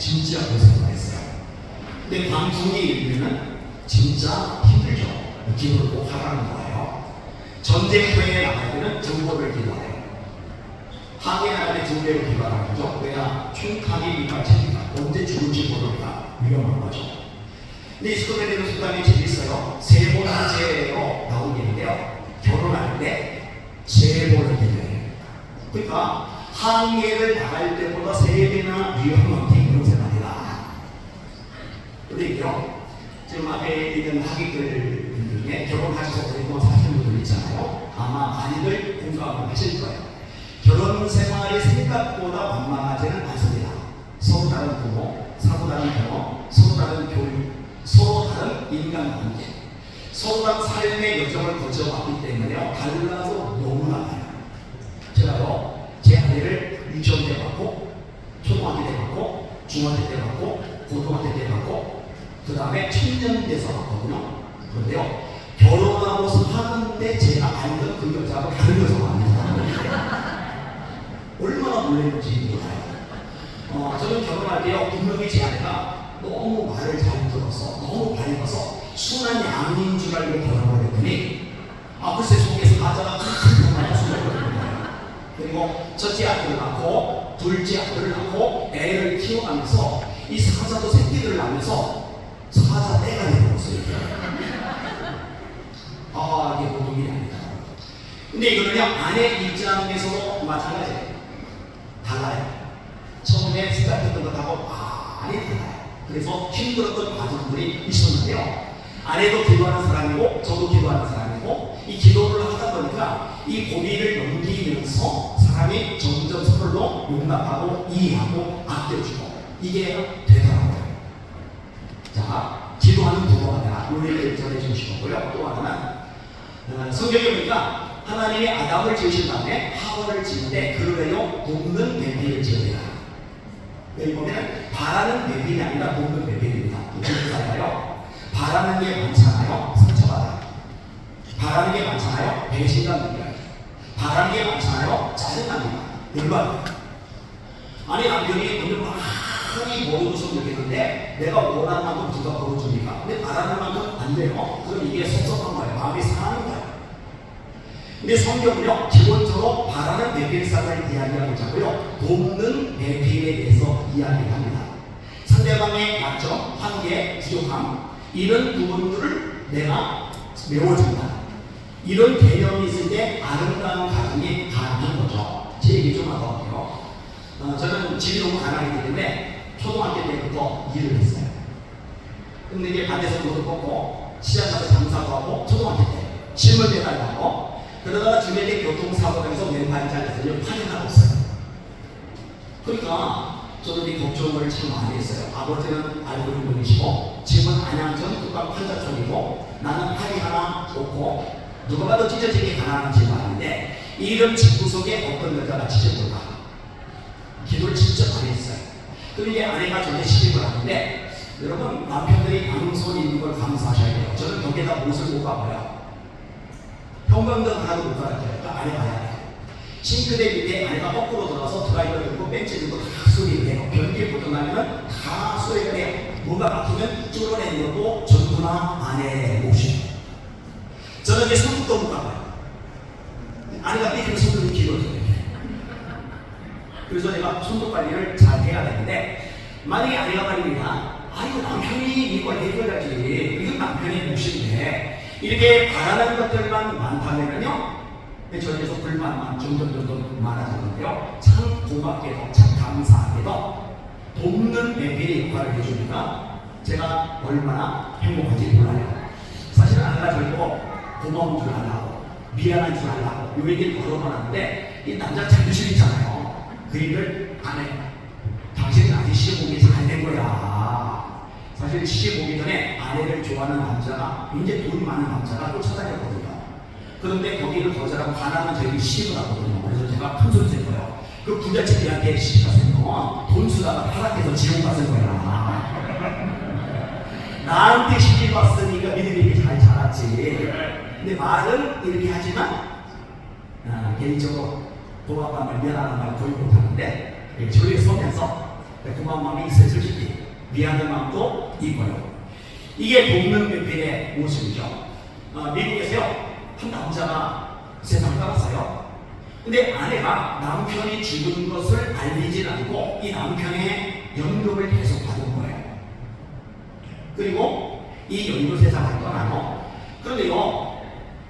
진지하게 생각했어요. 근데 광중이 일면은 진짜 힘들죠. 기도를 꼭 하라는 거예요. 전쟁터에 나갈 때는 정보를 기도해요. 항해 나갈 때 정보를 기도하는 거죠. 왜냐? 총칼이 미가체니까 언제 죽을지 모르니까 위험한 거죠. 근데 이 스토리는 수단이 재밌어요. 세 번째로 나온 얘기인데요. 결혼할 때 제보를 기도해요. 그러니까 항해를 나갈 때보다 세 배나 위험한 게 이런 생각이다. 근데 이게요. 지금 앞에 있는 하객들 중에 결혼하셔서 오랫동안 사신 분들 있잖아요. 아마 많이들 공감을 하실 거예요. 결혼 생활이 생각보다 만만하지는 않습니다. 서로 다른 부모, 서로 다른 경험, 서로 다른 교육, 서로 다른 인간관계, 서로 다른 삶의 여정을 거쳐왔기 때문에요. 달라서 너무나 많아요. 제가요, 제 아내를 유치원 때 봤고, 초등학교 때 봤고, 중학교 때 봤고, 고등학교 때 봤고, 그 다음에 청년 돼서 봤거든요. 그런데요, 결혼하고서 하는데 제가 알던 그 여자하고 다른 여자가 아니다. 얼마나 몰라요. 어, 저는 결혼할 때요, 분명히 제 아내가 너무 말을 잘 들어서, 너무 밝아서, 순한 양인 줄 알고 결혼을 했더니, 아, 글쎄 속에 사자가 큰 하나 숨어버린 거예요. 그리고 첫째 아들을 낳고, 둘째 아들을 낳고, 애를 키워가면서, 이 사자도 새끼들을 낳으면서, 사자 떼가 되었어요. 아, 이게 보통 일이 아니다. 근데 이거는요, 아내 입장에서도 마찬가지예요. 달라요. 처음에 생각했던 것하고 많이 달라요. 그래서 힘들었던 과정들이 있었는데요. 아내도 기도하는 사람이고, 저도 기도하는 사람이고, 이 기도를 하다 보니까 이 고비를 넘기면서 사람이 점점 서로 용납하고 이해하고 아껴주고 이게 되더라고요. 자, 기도하는 부부가 아니라 우리를 전해주신 거고요. 또 하나는 어, 성경에 보니까 하나님이 아담을 지으신 다음에 하와를 지는데 그러래요 돕는 배비를 지어야 여기 보면 바라는 배비이 아니라 돕는 배비입니다. 무슨 말일까요? 바라는 게 많잖아요. 상처받아. 바라는 게 많잖아요. 배신감 느껴요. 바라는 게 많잖아요. 짜증납니다. 열받아요. 아니 남편이 오늘 많이 모르고서 느꼈는데 내가 원하는 만큼 누가 벌어주니까 근데 바라는 만큼 안 돼요. 그럼 이게 섭섭한 거예요. 마음이 상하는. 근데 성경은요 기본적으로 바라는 내필사를 이야기하고 있고요 돕는 내필에 대해서 이야기를 합니다. 상대방의 약점, 한계, 부족함 이런 부분들을 내가 메워준다. 이런 개념이 있을 때 아름다운 가정이 가능한 거죠. 제 얘기 좀 하고 할게요. 어, 저는 집이 너무 가난하기 때문에 초등학교 때부터 일을 했어요. 근데 이제 노를 뽑고 시장 가서 장사도 하고 초등학교 때 실물 배달도 하고 그러다가 주변에 이제 교통사고 당해서 왼팔이 잘려서 이제 파견하고 있어요. 그러니까 저는 이 걱정을 참 많이 했어요. 아버지는 알고 있는 분이시고 집은 안양천 국가 판자촌이고 나는 팔이 하나 없고 누가 봐도 찢어지게 가난한 집안인데 이런 집 구석에 어떤 여자가 찢어볼까 기도를 진짜 많이 했어요. 그리고 이제 아내가 저한테 시집을 하는데 여러분 남편들이 양손이 있는 걸 감사하셔야 돼요. 저는 벽에다 옷을 못 가봐요. 평범도 하나도 못. 그러니까 아내 가야 돼요. 싱크대 밑에 아내가 거꾸로 들어가서 드라이버 들고 벤치 들고 다 수리를 해요. 변기에 고장나면 다 수리를 해요. 뭐가 막히면 뚫어내는 것도 전부나 아내의 몫이에요. 저는 이제 손톱도 못 가봐요. 아내가 삐지면 손톱이 길어져요. 그래서 내가 손톱 관리를 잘 해야 되는데 만약에 아내가 말입니다. 아이고 남편이 이걸 해줘야지. 이건 남편의 몫인데 이렇게 바라는 것들만 많다면요. 저에서 불만만 점점 점점 많아지는데요. 참 고맙게도 참 감사하게도 돕는 배필의 역할을 해주니까 제가 얼마나 행복한지 몰라요. 사실은 보고 고마운 줄 알라고 미안한 줄 알라고 요 얘기를 걸어만 하는데 이 남자 자존심 있잖아요. 그 일을 안 해. 당 사실 시집 오기 전에 아내를 좋아하는 남자가 굉장히 돈이 많은 남자가 쫓아다녔거든요. 그런데 거기를 거절하고 가난한 저에게 시집을 하거든요. 그래서 제가 큰 소리 쳤 거예요. 그 부잣집이한테 시집 갔으면 돈 쓰다가 타락해서 지옥 갔을 거야. 나한테 시집 왔으니까 믿음이 잘 자랐지. 근데 말은 이렇게 하지만 아, 개인적으로 고맙다는 말, 미안하는 말 거의 못하는데 조리에 서면서 고마운 마음이 있어요, 솔직히. 미안한 마음도 있고요. 이게 복면백변의 모습이죠. 어, 미국에서요, 한 남자가 세상을 떠났어요. 근데 아내가 남편이 죽은 것을 알리진 않고 이 남편의 연금을 계속 받은 거예요. 그리고 이 연금 세상을 떠나요. 그런데요,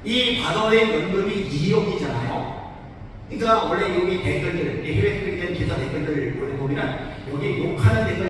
이 받아낸 연금이 2억이잖아요. 그러니까 원래 여기 댓글들, 이 해외 댓글 된 기사 댓글들 보면 여기 욕하는 댓글